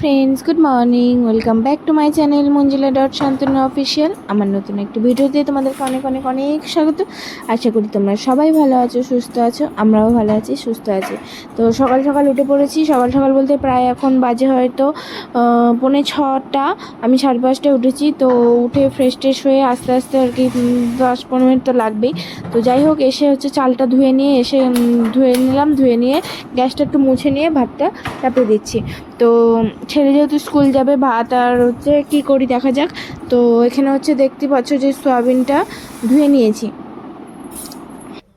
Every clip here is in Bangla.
Friends good morning welcome back to my channel Manjila dot Shantanu official আমার নতুন একটি ভিডিওতে তোমাদেরকে অনেক অনেক অনেক স্বাগত। আশা করি তোমরা সবাই ভালো আছো, সুস্থ আছো, আমরাও ভালো আছি, সুস্থ আছি। তো সকাল সকাল উঠে পড়েছি। সকাল সকাল বলতে প্রায় এখন বাজে হয়তো পৌনে ছটা। আমি সাড়ে পাঁচটায় উঠেছি। তো উঠে ফ্রেশ ট্রেশ হয়ে আস্তে আস্তে আর কি দশ, পনেরো মিনিট তো লাগবেই। তো যাই হোক, এসে হচ্ছে চালটা ধুয়ে নিয়ে, এসে ধুয়ে নিলাম। ধুয়ে নিয়ে, গ্যাসটা একটু মুছে নিয়ে ভাতটা চাপিয়ে দিচ্ছি। তো ছেলে যেহেতু স্কুল যাবে, ভাত আর হচ্ছে কী করি দেখা যাক। তো এখানে হচ্ছে দেখতে পাচ্ছ যে সয়াবিনটা ধুয়ে নিয়েছি।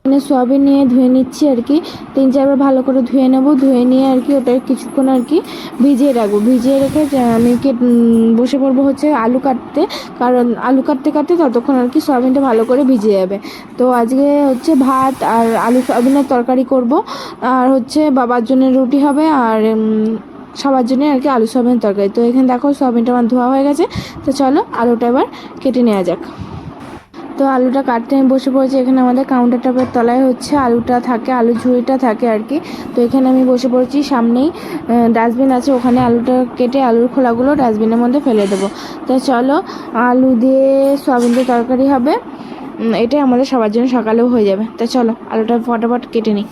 এখানে সয়াবিন নিয়ে ধুয়ে নিচ্ছি আর কি। তিন চারবার ভালো করে ধুয়ে নেব, ধুয়ে নিয়ে আর কি ওটা কিছুক্ষণ আর কি ভিজিয়ে রাখব। ভিজিয়ে রেখে আমি কি বসে পড়ব হচ্ছে আলু কাটতে। কারণ আলু কাটতে কাটতে ততক্ষণ আর কি সয়াবিনটা ভালো করে ভিজে যাবে। তো আজকে হচ্ছে ভাত আর আলু সয়াবিনের তরকারি করব। আর হচ্ছে বাবার জন্য রুটি হবে আর সবার জন্য আর কি আলু সয়াবিনের তরকারি। তো এখানে দেখো সয়াবিনটা আমার ধোয়া হয়ে গেছে। তো চলো আলুটা এবার কেটে নেওয়া যাক। তো আলুটা কাটতে আমি বসে পড়েছি। এখানে আমাদের কাউন্টার টপের তলায় হচ্ছে আলুটা থাকে, আলু ঝুড়িটা থাকে আর কি। তো এখানে আমি বসে পড়েছি। সামনেই ডাস্টবিন আছে। ওখানে আলুটা কেটে আলুর খোলাগুলো ডাস্টবিনের মধ্যে ফেলে দেবো। তো চলো আলু দিয়ে সয়াবিন দিয়ে তরকারি হবে। এটাই আমাদের সবার জন্য সকালেও হয়ে যাবে। তো চলো আলুটা ফটাফট কেটে নিই।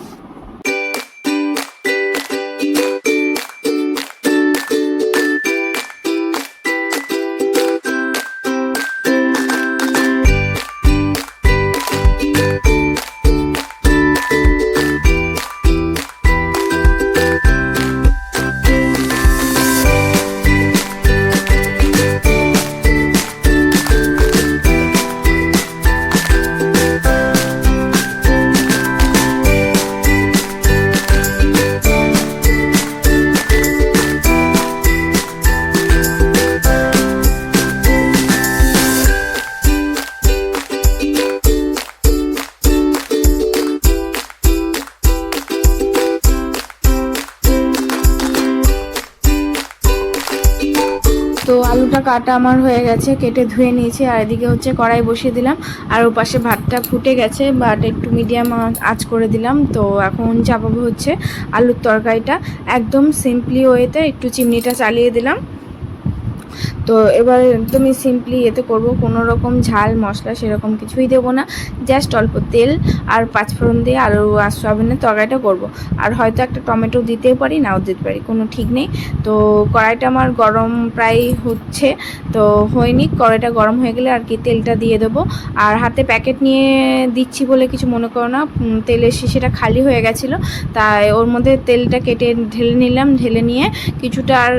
কাটা আমার হয়ে গেছে, কেটে ধুয়ে নিয়েছি, আর এদিকে হচ্ছে কড়াই বসিয়ে দিলাম, আর ও পাশে ভাতটা ফুটে গেছে বাট একটু মিডিয়াম আঁচ করে দিলাম, তো এখন চাপাবো হচ্ছে আলুর তরকারিটা, একদম সিম্পলি ওয়েতে একটু চিমনিটা চালিয়ে দিলাম। তো এবার একদমই সিম্পলি এতে করব, কোনো রকম ঝাল, মশলা সেরকম কিছুই দেবো না জাস্ট অল্প তেল আর পাঁচফোড়ন দিয়ে আলু আর সয়াবিনের তরকারিটা করব। আর হয়তো একটা টমেটো দিতেও পারি, নাও দিতে পারি, কোনো ঠিক নেই। তো কড়াইটা আমার গরম প্রায় হচ্ছে, তো হয়নি, কড়াইটা গরম হয়ে গেলে আর কি তেলটা দিয়ে দেবো। আর হাতে প্যাকেট নিয়ে দিচ্ছি বলে কিছু মনে করো না তেলের শিশিটা খালি হয়ে গেছিল, তাই ওর মধ্যে তেলটা কেটে ঢেলে নিলাম, ঢেলে নিয়ে কিছুটা আর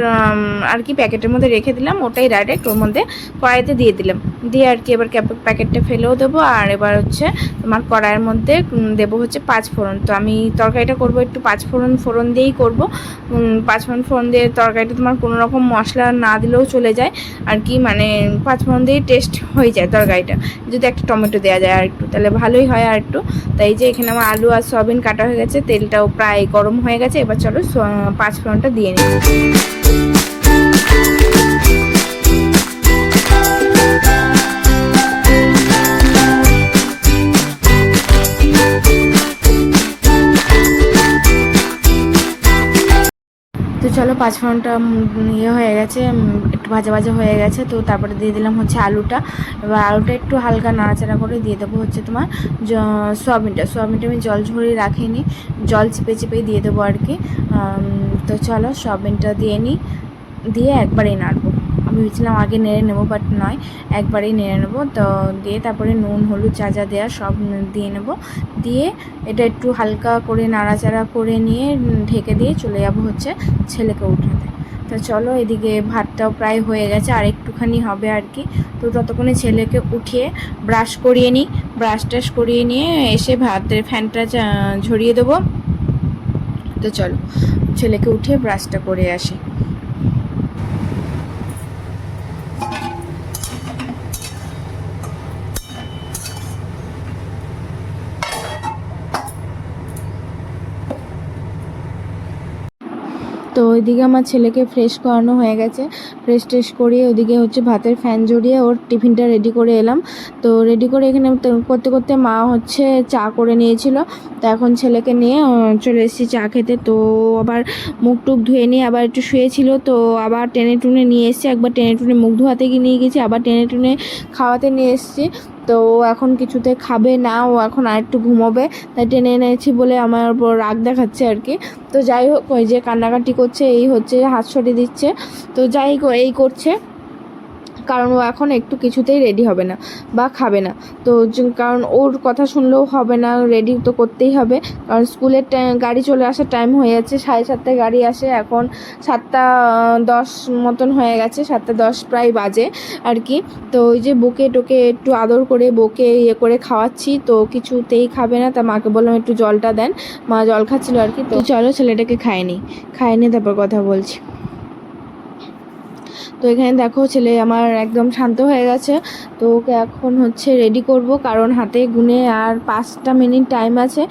আর কি প্যাকেটের মধ্যে রেখে দিলাম ওটাই ডাইরেক্ট ওর মধ্যে কড়াইতে দিয়ে দিলাম। দিয়ে আর কি এবার প্যাকেটটা ফেলেও দেবো আর এবার হচ্ছে তোমার কড়াইয়ের মধ্যে দেবো হচ্ছে পাঁচ ফোড়ন। তো আমি তরকারিটা করব একটু পাঁচ ফোড়ন ফোড়ন দিয়েই করব। পাঁচ ফোড়ন ফোড়ন দিয়ে তরকারিটা তোমার কোনো রকম মশলা না দিলেও চলে যায়। আর কি মানে পাঁচ ফোড়ন দিয়ে টেস্ট হয়ে যায় তরকারিটা। যদি একটা টমেটো দেওয়া যায় আর একটু, তাহলে ভালোই হয় আর একটু। তাই যে এখানে আমার আলু আর সয়াবিন কাটা হয়ে গেছে, তেলটাও প্রায় গরম হয়ে গেছে। এবার চলো পাঁচ ফোড়নটা দিয়ে নিই। চলো পাঁচ ফোড়নটা ইয়ে হয়ে গেছে একটু ভাজা ভাজা হয়ে গেছে, তো তারপরে দিয়ে দিলাম হচ্ছে আলুটা। এবার আলুটা একটু হালকা নাড়াচাড়া করে দিয়ে দেবো হচ্ছে তোমার সোয়াবিনটা। সয়াবিনটা আমি জল ঝরিয়ে রাখিনি, জল চিপে চিপে দিয়ে দেবো আর কি। তো চলো সোয়াবিনটা দিয়ে নিই, দিয়ে একবারেই নাড়বো। ভেবেছিলাম আগে নেড়ে নেব বাট নয়, একবারেই নেড়ে নেব। তো দিয়ে তারপরে নুন, হলুদ চা যা দেওয়া সব দিয়ে নেব। দিয়ে এটা একটু হালকা করে নাড়াচাড়া করে নিয়ে ঢেকে দিয়ে চলে যাব হচ্ছে ছেলেকে উঠাতে। তো চলো এদিকে ভাতটাও প্রায় হয়ে গেছে, আর একটুখানি হবে আর কি। তো ততক্ষণে ছেলেকে উঠিয়ে ব্রাশ করিয়ে নিই। ব্রাশ টাশ করিয়ে নিয়ে এসে ভাতের ফ্যানটা চা- ঝরিয়ে দেবো। তো চলো, ছেলেকে উঠিয়ে ব্রাশটা করে আসি। তো ওইদিকে আমার ছেলেকে ফ্রেশ করানো হয়ে গেছে। ফ্রেশ ট্রেশ করিয়ে ওদিকে হচ্ছে ভাতের ফ্যান জড়িয়ে ওর টিফিনটা রেডি করে এলাম। তো রেডি করে এখানে করতে করতে মা হচ্ছে চা করে নিয়েছিল। তো এখন ছেলেকে নিয়ে চলে এসেছি চা খেতে। তো আবার মুখ টুক ধুয়ে নিয়ে আবার একটু শুয়েছিল। তো আবার টেনে টুনে নিয়ে এসেছি। একবার টেনে টুনে মুখ ধোয়াতে গিয়ে নিয়ে গেছি। আবার টেনে টুনে খাওয়াতে নিয়ে এসেছি। তো ও এখন কিছুতে খাবে না, ও এখন আর একটু ঘুমোবে, তাই টেনে এনেছি বলে আমার উপর রাগ দেখাচ্ছে আর কি। তো যাই হোক, ওই যে কান্নাকাটি করছে, এই হচ্ছে হাত সরিয়ে দিচ্ছে। তো যাই এই করছে। কারণ ও এখন একটু কিছুতেই রেডি হবে না বা খাবে না। তো কারণ ওর কথা শুনলেও হবে না রেডি তো করতেই হবে। কারণ স্কুলের গাড়ি চলে আসার টাইম হয়ে যাচ্ছে, সাড়ে সাতটায় গাড়ি আসে, এখন সাতটা দশ মতন হয়ে গেছে, সাতটা দশ প্রায় বাজে আর কি। তো ওই যে বুকে টোকে একটু আদর করে, বকে ইয়ে করে খাওয়াচ্ছি, তো কিছুতেই খাবে না। তা মাকে বললাম একটু জলটা দেন, মা জল খাচ্ছিল আর কি, তো চলো ছেলেটাকে খায়নি খায়নি তারপর কথা বলছি। তো এখানে দেখো ছেলে আমার একদম শান্ত হয়ে গেছে। তো ওকে এখন হচ্ছে রেডি করব, কারণ হাতে গুনে আর পাঁচটা মিনিট টাইম আছে।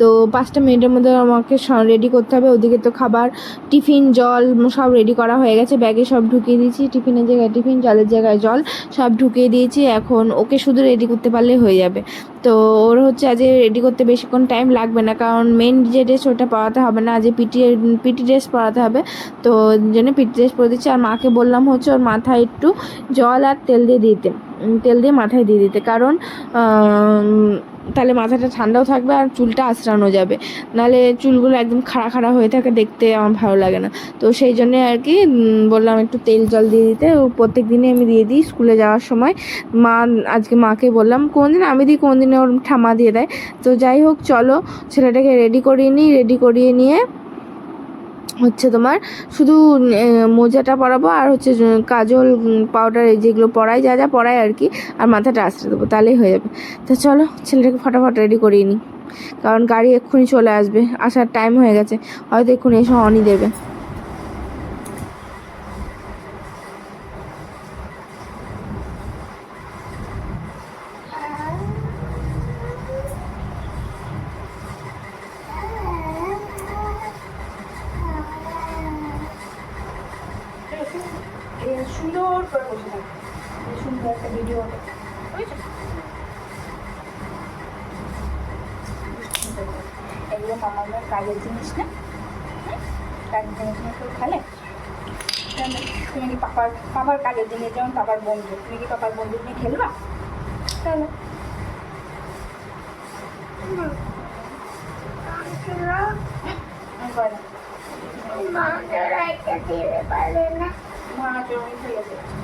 তো পাঁচটা মিনিটের মধ্যে আমাকে রেডি করতে হবে। ওদিকে তো খাবার, টিফিন, জল সব রেডি করা হয়ে গেছে। ব্যাগে সব ঢুকিয়ে দিয়েছি। টিফিনের জায়গায় টিফিন, জলের জায়গায় জল সব ঢুকিয়ে দিয়েছি। এখন ওকে শুধু রেডি করতে পারলে হয়ে যাবে। তো ওর হচ্ছে আজ রেডি করতে বেশিক্ষণ টাইম লাগবে না, কারণ মেন যে ড্রেস ওটা পরাতে হবে না আজ পিটি পিটি ড্রেস পরাতে হবে। তো জন্য পিটি ড্রেস পরে দিচ্ছি, আর মাকে বললাম হচ্ছে ওর মাথায় একটু জল আর তেল দিয়ে দিতে তেল দিয়ে মাথায় দিয়ে দিতে, কারণ তাহলে মাথাটা ঠান্ডাও থাকবে আর চুলটা আঁচড়ানো যাবে। নাহলে চুলগুলো একদম খাড়া খাড়া হয়ে থাকে, দেখতে আমার ভালো লাগে না। তো সেই জন্যে আর কি বললাম একটু তেল জল দিয়ে দিতে। প্রত্যেক দিনে আমি দিয়ে দিই স্কুলে যাওয়ার সময়। মা, আজকে মাকে বললাম কোন দিন আমি দিই কোন দিনে ওর ঠামা দিয়ে দেয়। তো যাই হোক, চলো, ছেলেটাকে রেডি করিয়ে নিই রেডি করিয়ে নিয়ে হচ্ছে তোমার শুধু মোজাটা পরাবো আর হচ্ছে কাজল পাউডার এই যেগুলো পরাই, যা যা পরাই আর কি, আর মাথাটা আসতে দেবো, তাহলেই হয়ে যাবে। তা চলো, ছেলেটাকে ফটাফট রেডি করিয়ে নিই, কারণ গাড়ি এক্ষুনি চলে আসবে, আসার টাইম হয়ে গেছে, হয়তো এক্ষুনি এসে অনই দেবে সুন্দর করে বসে থাকবে সুন্দর একটা ভিডিও হবে বুঝেছ এগুলো মামাদের কাজের জিনিস না হুম? কাজের জিনিস না কেউ খেলে। তুমি কি পাপার পাপার কাজের জিনিস যেমন পাপার বন্ধু তুমি কি পাপার বন্ধু নিয়ে খেলবা? তাহলে। মা জমি দিয়ে দিচ্ছি।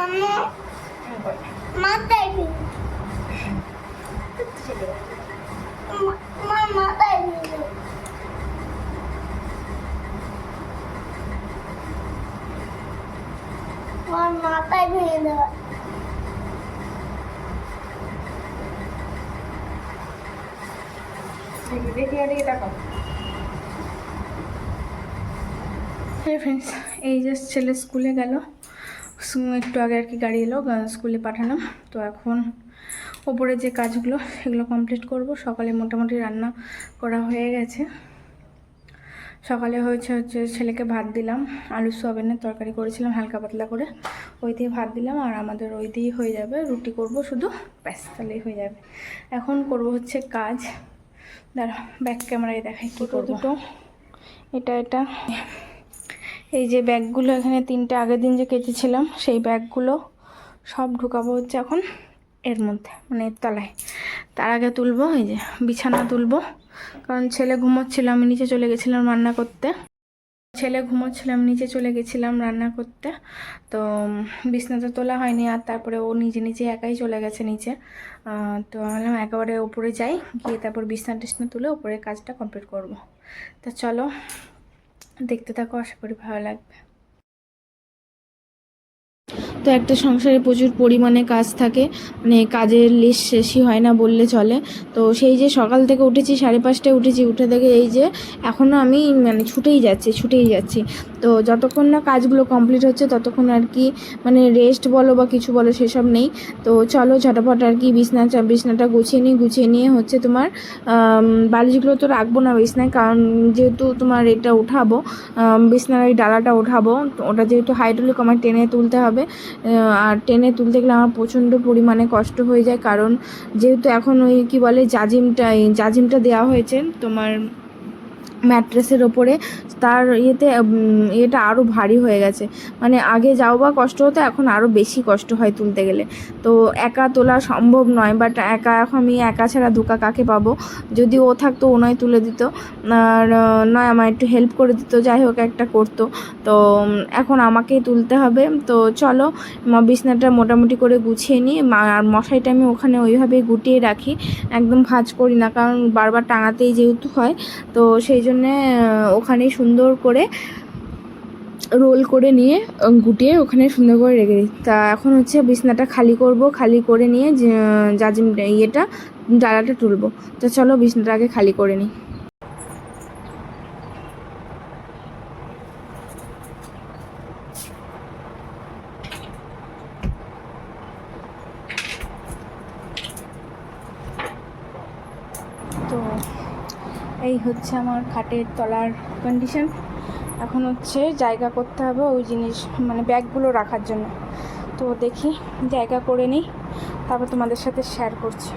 আমি? মাথায় ফ্রেন্ডস এই যে ছেলে স্কুলে গেল। একটু আগে আর কি গাড়ি এলো স্কুলে পাঠালাম। তো এখন ওপরে যে কাজগুলো সেগুলো কমপ্লিট করব। সকালে মোটামুটি রান্না করা হয়ে গেছে। সকালে হয়েছে হচ্ছে ছেলেকে ভাত দিলাম আলু সোয়াবিনের তরকারি করেছিলাম হালকা পাতলা করে। ওই দিয়ে ভাত দিলাম আর আমাদের ওই দিয়েই হয়ে যাবে। রুটি করব শুধু ব্যাস তাহলেই হয়ে যাবে। এখন করব হচ্ছে কাজ। দাঁড়া ব্যাক ক্যামেরায় দেখাই কী করব। দুটো। এটা এটা। এই যে ব্যাগগুলো এখানে তিনটে আগের দিন যে কেটেছিলাম সেই ব্যাগগুলো সব ঢুকাবো হচ্ছে এখন। এর মধ্যে মানে এর তলায়। তার আগে তুলবো এই যে বিছানা তুলবো। কারণ ছেলে ঘুমোচ্ছিল আমি নিচে চলে গেছিলাম রান্না করতে। ছেলে ঘুমোচ্ছিল আমি নিচে চলে গেছিলাম রান্না করতে। তো উম, বিছনাটা তোলা হয়নি আর তারপরে ও নিজে নিজে একাই চলে গেছে নিচে। তো ভাবলাম একেবারে ওপরে যাই গিয়ে তারপর বিছনা টিছনা তুলে ওপরে কাজটা কমপ্লিট করব। তা চলো দেখতে থাকো আশা করি ভালো লাগবে। তো একটা সংসারে প্রচুর পরিমাণে কাজ থাকে মানে কাজের লিস্ট শেষই হয় না বললে চলে। তো সেই যে সকাল থেকে উঠেছি, সাড়ে পাঁচটায় উঠেছি, উঠে থেকে এই যে এখনও আমি মানে ছুটেই যাচ্ছি ছুটেই যাচ্ছি। তো যতক্ষণ না কাজগুলো কমপ্লিট হচ্ছে, ততক্ষণ আর কি মানে রেস্ট বলো বা কিছু বলো সেসব নেই। তো চলো ঝটাপট আর কি বিছনা বিছনাটা গুছিয়ে নিই, গুছিয়ে নিয়ে হচ্ছে তোমার বালিশগুলো তো রাখব না বিছনায়, কারণ যেহেতু তোমার এটা উঠাবো বিছনার ওই ডালাটা উঠাবো, ওটা যেহেতু হাইড্রোলিক আমার টেনে তুলতে হবে। আর টেনে তুলতে গেলে আমার প্রচণ্ড পরিমাণে কষ্ট হয়ে যায়। কারণ যেহেতু এখন ওই কী বলে জাজিমটা জাজিমটা দেওয়া হয়েছে তোমার ম্যাট্রেসের ওপরে, তার ইয়েতে ইয়েটা আরও ভারী হয়ে গেছে। মানে আগে যাও বা কষ্ট হতো, এখন আরও বেশি কষ্ট হয় তুলতে গেলে। তো একা তোলা সম্ভব নয় বাট একা, এখন আমি একা ছাড়া ধোকা কাকে পাবো? যদি ও থাকতো ও নয় তুলে দিত। আর নয় আমার একটু হেল্প করে দিত, যাই হোক, একটা করতো। তো এখন আমাকেই তুলতে হবে। তো চলো বিছনাটা মোটামুটি করে গুছিয়ে নিই। আর মশারিটা আমি ওখানে ওইভাবে গুটিয়ে রাখি। একদম ভাঁজ করি না, কারণ বারবার টাঙাতেই যেহেতু হয়, তো সেই জন্যে আহ, ওখানেই সুন্দর করে রোল করে নিয়ে গুটিয়ে ওখানে সুন্দর করে রেখে দিই। তা এখন হচ্ছে বিছনাটা খালি করব খালি করে নিয়ে জাজিম ইয়েটা ডালাটা তুলবো। তো চলো বিছনাটা আগে খালি করে নিই। তো এই হচ্ছে আমার খাটের তলার কন্ডিশন এখন হচ্ছে জায়গা করতে হবে ওই জিনিস মানে ব্যাগগুলো রাখার জন্য। তো দেখি, জায়গা করে নিই, তারপর তোমাদের সাথে শেয়ার করছি।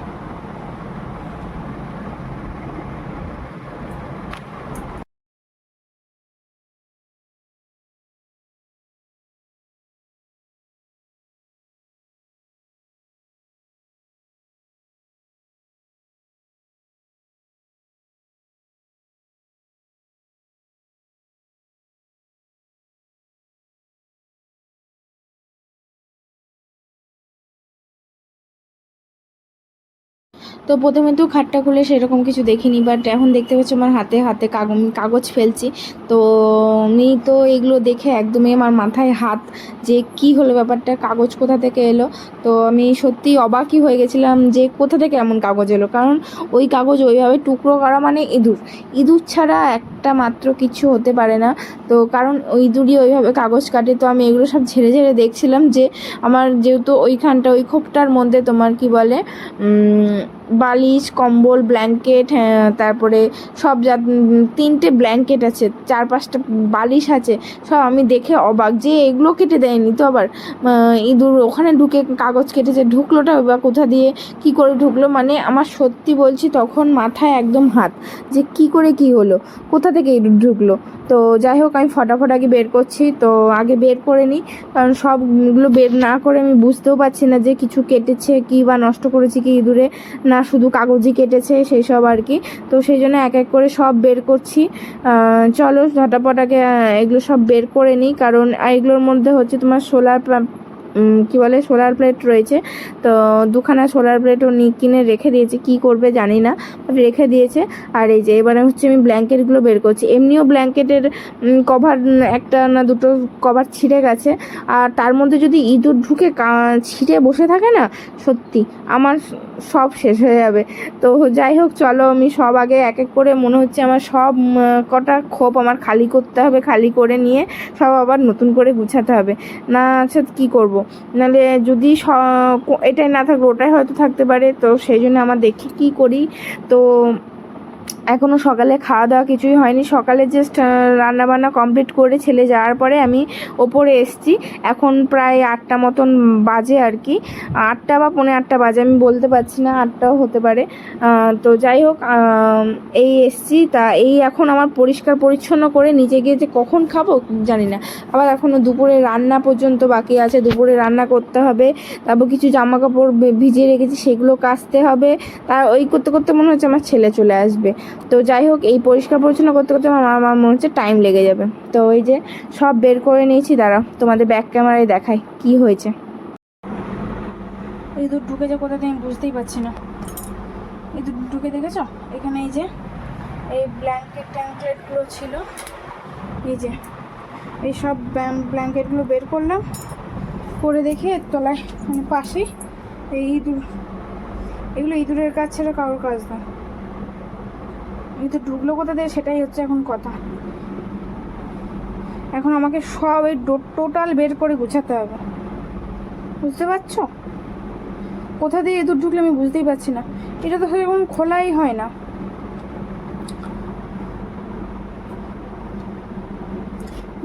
তো প্রথমে তো খাটটা খুলে সেরকম কিছু দেখিনি বাট এখন দেখতে পাচ্ছি আমার হাতে হাতে কাগজ কাগজ ফেলছি। তো আমি তো এগুলো দেখে একদমই আমার মাথায় হাত যে কি হলো ব্যাপারটা, কাগজ কোথা থেকে এলো? তো আমি সত্যি অবাকই হয়ে গেছিলাম যে কোথা থেকে এমন কাগজ এলো। কারণ ওই কাগজ ওইভাবে টুকরো করা মানে ইঁদুর। ইঁদুর ছাড়া একটা মাত্র কিছু হতে পারে না। তো কারণ ওই ইঁদুরই ওইভাবে কাগজ কাটে, তো আমি এগুলো সব ঝেড়ে ঝেড়ে দেখছিলাম যে আমার যেহেতু ওইখানটা, ওই খোপটার মধ্যে তোমার কি বলে বালিশ, কম্বল ব্ল্যাঙ্কেট হ্যাঁ তারপরে সব যা তিনটে ব্ল্যাঙ্কেট আছে, চার পাঁচটা বালিশ আছে, সব আমি দেখে অবাক যে এগুলো কেটে দেয়নি তো আবার ইঁদুর ওখানে ঢুকে কাগজ কেটেছে ঢুকলোটা বা কোথা দিয়ে কি করে ঢুকলো মানে আমার সত্যি বলছি তখন মাথায় একদম হাত, যে কি করে কি হলো, কোথা থেকে ইঁদুর ঢুকলো? তো যাই হোক, আমি ফটাফট আগে বের করছি, তো আগে বের করে নিই। কারণ সবগুলো বের না করে আমি বুঝতেও পারছি না যে কিছু কেটেছে কি বা নষ্ট করেছি কি ইঁদুরে, না শুধু কাগজই কেটেছে সেই সব আর কি। তো সেই জন্য এক এক করে সব বের করছি। চলো আগে এগুলো সব বের করে নিই। কারণ এগুলোর মধ্যে হচ্ছে তোমার সোলার কি বলে সোলার প্লেট রয়েছে। তো দুখানা সোলার প্লেটও কিনে রেখে দিয়েছে, কি করবে জানি না রেখে দিয়েছে। আর এই যে, এবারে হচ্ছে আমি ব্ল্যাঙ্কেটগুলো বের করছি। এমনিও ব্ল্যাঙ্কেটের কভার একটা না দুটো কভার ছিঁড়ে গেছে। আর তার মধ্যে যদি ইঁদুর ঢুকে ছিঁড়ে বসে থাকে না, সত্যি আমার সব শেষ হয়ে যাবে। তো যাই হোক, চলো আমি সব আগে এক এক করে, মনে হচ্ছে আমার সব কটা খোপ আমার খালি করতে হবে, খালি করে নিয়ে সব আবার নতুন করে গুছাতে হবে। না আচ্ছা কী করব? নাহলে যদি এটাই না থাকবে ওটাই হয়তো থাকতে পারে। তো সেই জন্য আমার দেখি কি করি। তো এখনও সকালে খাওয়া দাওয়া কিছুই হয়নি। সকালে জাস্ট রান্না বান্না কমপ্লিট করে ছেলে যাওয়ার পরে আমি ওপরে এসছি। এখন প্রায় আটটা মতন বাজে আর কি। আটটা বা পৌনে আটটা বাজে, আমি বলতে পারছি না, আটটাও হতে পারে। তো যাই হোক এই এসছি। তা এই এখন আমার পরিষ্কার পরিচ্ছন্ন করে নিচে গিয়ে যে কখন খাব জানি না। আবার এখনও দুপুরে রান্না পর্যন্ত বাকি আছে, দুপুরে রান্না করতে হবে। তারপর কিছু জামা কাপড় ভিজিয়ে রেখেছি, সেগুলো কাচতে হবে। তা ওই করতে করতে মনে হচ্ছে আমার ছেলে চলে আসবে। তো যাই হোক, এই পরিষ্কার পরিচ্ছন্ন করতে করতে আমার আমার মনে হচ্ছে টাইম লেগে যাবে। তো ওই যে সব বের করে নিয়েছি দাঁড়া তোমাদের ব্যাক ক্যামেরায় দেখাই কি হয়েছে। ইঁদুর ঢুকে যে কোথা থেকে আমি বুঝতেই পারছি না। ইঁদুর ঢুকে দেখেছ? এখানে এই যে, এই ব্ল্যাঙ্কেট ট্যাঙ্কেটগুলো ছিল। এই যে, এই সব ব্ল্যাঙ্কেটগুলো বের করলাম। করে দেখে এর তলায় মানে পাশেই, এই ইঁদুর। এগুলো ইঁদুরের কাজ ছেড়ে কারোর কাজ না ইঁদুর ঢুকলো কোথা দিয়ে সেটাই হচ্ছে এখন কথা। এখন আমাকে সব এই টোটাল বের করে গুছাতে হবে। বুঝতে পারছ? কোথা দিয়ে ইঁদুর ঢুকলে আমি বুঝতেই পারছি না। এটা তো সেরকম খোলাই হয় না।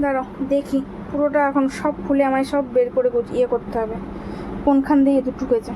দাঁড়াও, দেখি। পুরোটা এখন সব খুলে আমায় সব বের করে ইয়ে করতে হবে। কোনখান দিয়ে ইঁদুর ঢুকেছে?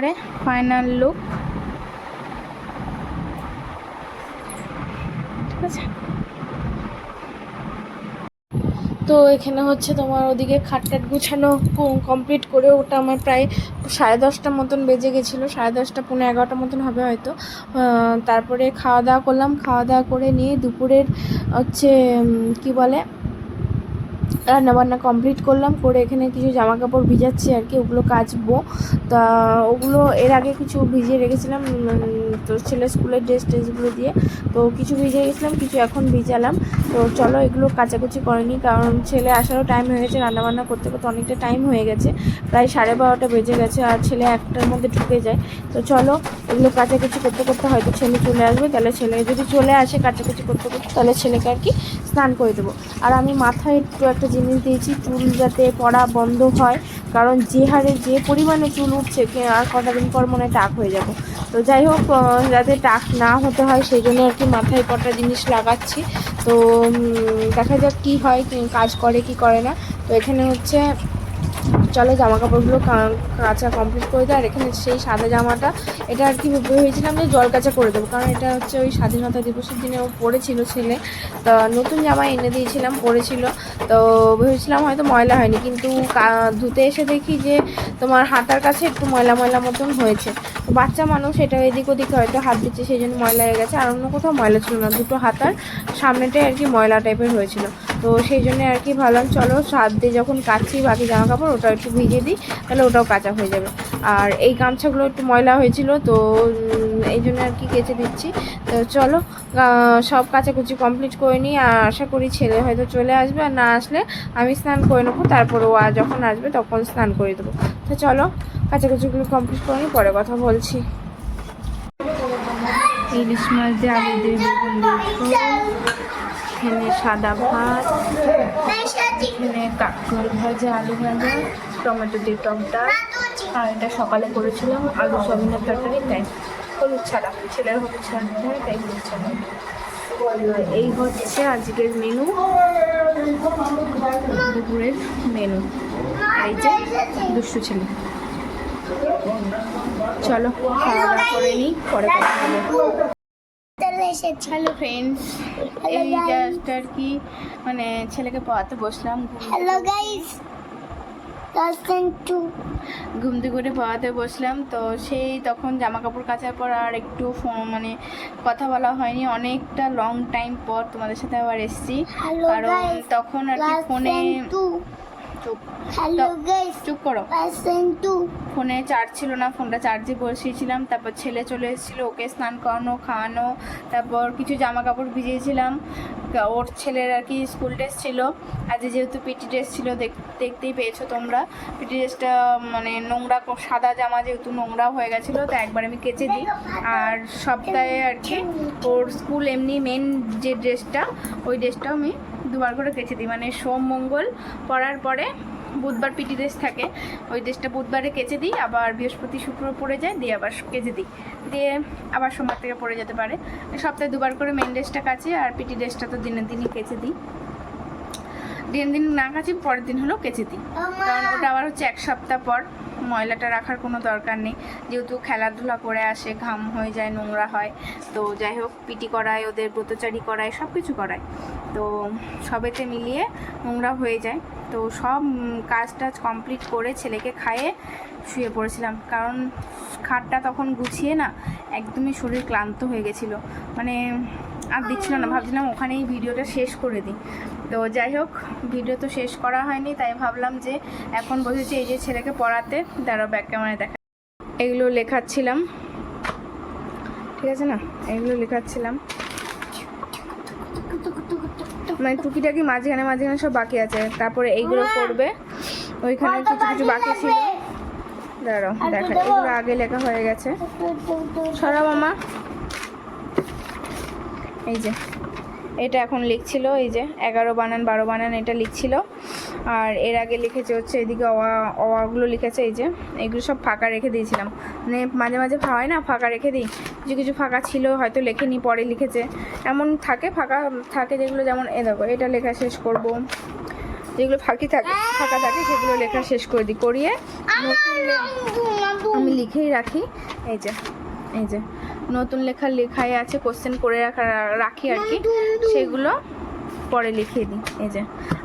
পরে ফাইনাল লুক ঠিক আছে? তো এখানে হচ্ছে তোমার ওদিকে খাট টাট গুছানো কমপ্লিট করে ওটা আমার প্রায় সাড়ে দশটার মতন বেজে গেছিল, সাড়ে দশটা পনেরো এগারোটার মতন হবে হয়তো। তারপরে খাওয়া দাওয়া করলাম, খাওয়া দাওয়া করে নিয়ে দুপুরের হচ্ছে কি বলে রান্না বান্না কমপ্লিট করলাম, করে এখানে কিছু জামা কাপড় ভিজাচ্ছি আর কি, ওগুলো কাচবো। তা ওগুলো এর আগে কিছু ভিজিয়ে রেখেছিলাম তো ছেলে স্কুলের ড্রেস ট্রেসগুলো দিয়ে, তো কিছু ভিজিয়ে গেছিলাম কিছু এখন ভিজালাম। তো চলো এগুলো কাচাকুচি করেনি কারণ ছেলে আসারও টাইম হয়ে গেছে, রান্নাবান্না করতে করতে অনেকটা টাইম হয়ে গেছে, প্রায় সাড়ে বারোটা বেজে গেছে, আর ছেলে একটার মধ্যে ঢুকে যায়। তো চলো এগুলো কাচাকুচি করতে করতে হয়তো ছেলে চলে আসবে, তাহলে ছেলে যদি চলে আসে কাচাকুচি করতে করতে, তাহলে ছেলেকে আর কি স্নান করে দেবো। আর আমি মাথায় একটু একটা জিনিস দিয়েছি, চুল যাতে পড়া বন্ধ হয়, কারণ যে হারে যে পরিমাণে চুল উঠছে আর কটা দিন পর মনে টাক হয়ে যাব। তো যাই হোক যাতে টাক না হতে হয়, সেই জন্য আর কি মাথায় কটা জিনিস লাগাচ্ছি। তো দেখা যাক কী হয় কাজ করে, কি করে না। তো এখানে হচ্ছে চলো জামা কাপড়গুলো কাচা কমপ্লিট করে দেয়। আর এখানে সেই সাদা জামাটা, এটা আর কি ভেবেছিলাম যে জল কাঁচা করে দেবো। কারণ এটা হচ্ছে ওই স্বাধীনতা দিবসের দিনে ও পরেছিল ছেলে। তো নতুন জামা এনে দিয়েছিলাম, পরেছিল। তো ভেবেছিলাম হয়তো ময়লা হয়নি। কিন্তু ধুতে এসে দেখি যে তোমার হাতার কাছে একটু ময়লা ময়লা মতন হয়েছে। তো বাচ্চা মানুষ, এটা এদিক ওদিক হয়তো হাত দিচ্ছে, সেই জন্য ময়লা হয়ে গেছে। আর অন্য কোথাও ময়লা ছিল না। দুটো হাতার সামনেটাই আর কি ময়লা টাইপের হয়েছিল। তো সেই জন্য আর কি ভাবলাম, চলো সাত দিয়ে যখন কাচছি বাকি জামা কাপড় ওটা একটু ভিজিয়ে দিই, তাহলে ওটাও কাঁচা হয়ে যাবে। আর এই গামছাগুলো একটু ময়লা হয়েছিল, তো এই জন্য আর কি কেচে দিচ্ছি। তো চলো সব কাচাকুচি কমপ্লিট করে নিই, আর আশা করি ছেলে হয়তো চলে আসবে, আর না আসলে আমি স্নান করে নেব, তারপর ও যখন আসবে তখন স্নান করে দেবো। তো চলো, কাচাকুচিগুলো কমপ্লিট করে নিই, পরে কথা বলছি। ইলিশ মাছ দিয়ে আলু দিয়ে। এখানে সাদা ভাত এখানে কাঁকরোল ভাজা আলু ভাজা টমেটো দিয়ে টক ডাল। আর এটা সকালে করেছিলাম আলু সবিনের তরকারি তাই হলুদ ছাড়া। ছেলের হলুদ ছাড়া তাই হলুদ ছাড়া। এই হচ্ছে আজকের মেনু দুপুরের মেনু এই যে দুষ্টু ছেলে। চলো খাওয়া দাওয়া করে নিই পরে কথা হবে হ্যালো ফ্রেন্ডস এই জাস্ট আর কি মানে ছেলেকে পড়াতে বসলাম হ্যালো গাইস টু ঘুমতে করে পড়াতে বসলাম তো সেই তখন জামা কাপড় কাচার পর আর একটু ফোন মানে কথা বলা হয়নি। অনেকটা লং টাইম পর তোমাদের সাথে আবার এসেছি। কারণ তখন আর কি ফোনে চুপ। হ্যালো গাইস চুপ করো। Lesson 2 ফোনে চার্জ ছিল না ফোনটা চার্জে বসিয়েছিলাম তারপর ছেলে চলে এসেছিল ওকে স্নান করানো খাওয়ানো তারপর কিছু জামা কাপড় ভিজিয়েছিলাম ওর ছেলের আর কি স্কুল ড্রেস ছিল। আজ যেহেতু পিটি ড্রেস ছিল দেখ- দেখতেই পেয়েছ তোমরা। পিটি ড্রেসটা মানে নোংরা সাদা জামা যেহেতু নোংরা হয়ে গেছিল তো একবার আমি কেচে দিই। আর সপ্তাহে আর কি ওর স্কুল এমনি মেন যে ড্রেসটা ওই ড্রেসটাও আমি দুবার করে কেচে দিই। মানে সোম মঙ্গল পড়ার পরে বুধবার পিটি ড্রেস থাকে। ওই ড্রেসটা বুধবারে কেচে দিই আবার বৃহস্পতি শুক্র পড়ে যায় দিয়ে আবার কেচে দিই। দিয়ে আবার সোমবার থেকে পড়ে যেতে পারে। সপ্তাহে দুবার করে মেন ড্রেসটা কাচি আর পিটি ড্রেসটা তো দিনের দিনই কেচে দিই। দিন দিন না কাচি পরের দিন হলেও কেচে দিই। কারণ ওটা আবার হচ্ছে এক সপ্তাহ পর। ময়লাটা রাখার কোনো দরকার নেই। যেহেতু খেলাধুলা করে আসে, ঘাম হয়ে যায়, নোংরা হয়, তো যাই হোক, পিটি করায়, ওদের ব্রতচারী করায় সব কিছু করায়। তো সবেতে মিলিয়ে নোংরা হয়ে যায়। তো সব কাজ টাজ কমপ্লিট করে ছেলেকে খাইয়ে শুয়ে পড়েছিলাম। কারণ খাটটা তখন গুছিয়ে না, একদমই শরীর ক্লান্ত হয়ে গেছিল। মানে আর দিচ্ছিল না, ভাবছিলাম ওখানেই ভিডিওটা শেষ করে দিই। তো যাই হোক ভিডিও তো শেষ করা হয়নি তাই ভাবলাম যে এখন বসেছি এই যে ছেলেকে পড়াতে দাঁড়াও ব্যাক ক্যামেরায় দেখা এগুলো লেখাচ্ছিলাম। ঠিক আছে না? এগুলো লেখাচ্ছিলাম। মানে টুকিটাকি মাঝখানে মাঝখানে সব বাকি আছে তারপরে এইগুলো করবে ওইখানে কিছু কিছু বাকি ছিল। দাঁড়াও দেখা এগুলো আগে লেখা হয়ে গেছে। সরা মামা। এই যে। এটা এখন লিখছিল, এই যে এগারো বানান, বারো বানান এটা লিখছিল। আর এর আগে লিখেছে হচ্ছে এদিকে অওয়া অওয়াগুলো লিখেছে, এই যে এগুলো সব ফাঁকা রেখে দিয়েছিলাম। মানে মাঝে মাঝে হয় না, ফাঁকা রেখে দিই। কিছু কিছু ফাঁকা ছিল, হয়তো লেখেনি, পরে লিখেছে। এমন থাকে, ফাঁকা থাকে যেগুলো, যেমন, এ দেখো, এটা লেখা শেষ করব। যেগুলো ফাঁকি থাকে ফাঁকা থাকে সেগুলো লেখা শেষ করে দিই করিয়ে আমি লিখেই রাখি। এই যে এই যে নতুন লেখা লেখাই আছে কোশ্চেন করে রাখা রাখি আর কি। সেগুলো পরে লিখিয়ে দিই এই যে।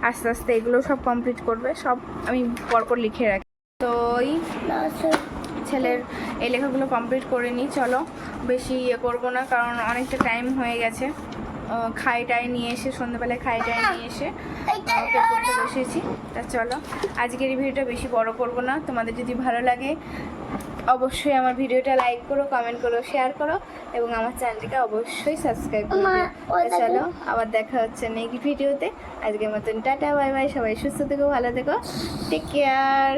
আস্তে আস্তে এগুলো সব কমপ্লিট করবে সব আমি পরপর লিখে রাখি। তো ওই ছেলের এই লেখাগুলো কমপ্লিট করে নিই চলো। বেশি ইয়ে করব না কারণ অনেকটা টাইম হয়ে গেছে। খাই টাই নিয়ে এসে সন্ধ্যেবেলায় খাই টাই নিয়ে এসে আহ, ওকে পড়তে বসেছি। তা চলো আজকের এই ভিডিওটা বেশি বড় করব না। তোমাদের যদি ভালো লাগে অবশ্যই আমার ভিডিওটা লাইক করো কমেন্ট করো শেয়ার করো এবং আমার চ্যানেলটিকে অবশ্যই সাবস্ক্রাইব করো। চলো আবার দেখা হচ্ছে নেক্সট ভিডিওতে আজকের মতন টাটা বাই বাই সবাই সুস্থ থেকো ভালো থেকো। Take care